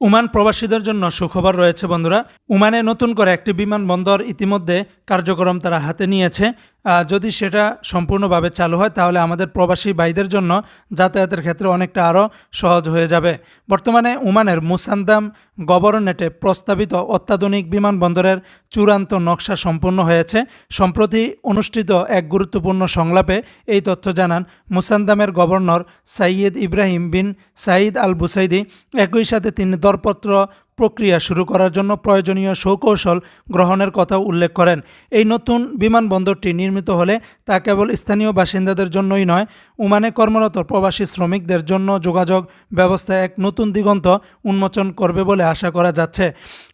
Oman প্রবাসীদের জন্য সুখবর রয়েছে বন্ধুরা। উমানে নতুন করে একটি বিমানবন্দর ইতিমধ্যে কার্যক্রম তারা হাতে নিয়েছে। যদি সেটা সম্পূর্ণভাবে চালু হয়, তাহলে আমাদের প্রবাসী ভাইদের জন্য যাতায়াতের ক্ষেত্রে অনেকটা আরও সহজ হয়ে যাবে। বর্তমানে ওমানের মুসান্দাম গভর্নেটে প্রস্তাবিত অত্যাধুনিক বিমানবন্দরের চূড়ান্ত নকশা সম্পন্ন হয়েছে। সম্প্রতি অনুষ্ঠিত এক গুরুত্বপূর্ণ সংলাপে এই তথ্য জানান মুসান্দামের governor Sayyid Ibrahim bin Said Al Busaidi একই সাথে তিনি দরপত্র প্রক্রিয়া শুরু করার জন্য প্রয়োজনীয় সৌকৌশল গ্রহণের কথা উল্লেখ করেন। এই নতুন বিমানবন্দরটি নির্মিত হলে তা কেবল স্থানীয় বাসিন্দাদের জন্যই নয়, উমানে কর্মরত প্রবাসী শ্রমিকদের জন্য যোগাযোগ ব্যবস্থা এক নতুন দিগন্ত উন্মোচন করবে বলে আশা করা যাচ্ছে।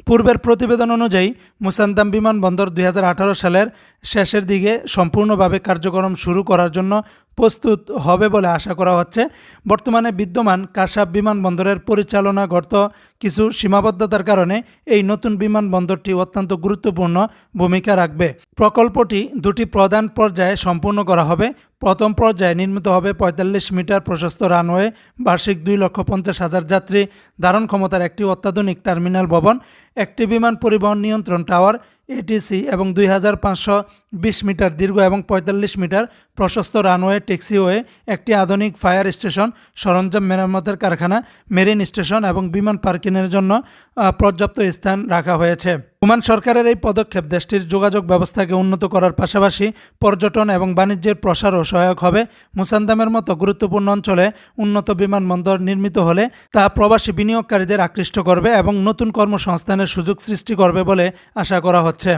পূর্বের প্রতিবেদন অনুযায়ী মুসান্দাম বিমানবন্দর দুই হাজার আঠারো সালের শেষের দিকে সম্পূর্ণভাবে কার্যক্রম শুরু করার জন্য প্রস্তুত হবে বলে আশা করা হচ্ছে। বর্তমানে বিদ্যমান কাসাব বিমানবন্দরের পরিচালনা গত কিছু সীমাবদ্ধতার কারণে এই নতুন বিমানবন্দরটি অত্যন্ত গুরুত্বপূর্ণ ভূমিকা রাখবে। প্রকল্পটি দুটি প্রধান পর্যায়ে সম্পূর্ণ করা হবে। প্রথম পর্যায়ে নির্মিত হবে পঁয়তাল্লিশ মিটার প্রশস্ত রানওয়ে, বার্ষিক দুই লক্ষ পঞ্চাশ হাজার যাত্রী, ধারণ ক্ষমতার একটি অত্যাধুনিক টার্মিনাল ভবন, একটি বিমান পরিবহন নিয়ন্ত্রণ টাওয়ার এটিসি এবং দুই হাজার পাঁচশো বিশ মিটার দীর্ঘ এবং পঁয়তাল্লিশ মিটার প্রশস্ত রানওয়ে ট্যাক্সিওয়ে একটি আধুনিক ফায়ার স্টেশন সরঞ্জাম মেরামতের কারখানা, মেরিন স্টেশন এবং বিমান পার্কিংয়ের জন্য পর্যাপ্ত স্থান রাখা হয়েছে। ওমান সরকারের এই পদক্ষেপ দেশটির যোগাযোগ ব্যবস্থাকে উন্নত করার পাশাপাশি পর্যটন এবং বাণিজ্যের প্রসারও সহায়ক হবে। মুসান্দামের মতো গুরুত্বপূর্ণ অঞ্চলে উন্নত বিমানবন্দর নির্মিত হলে তা প্রবাসী বিনিয়োগকারীদের আকৃষ্ট করবে এবং নতুন কর্মসংস্থানের সুযোগ সৃষ্টি করবে বলে আশা করা হচ্ছে।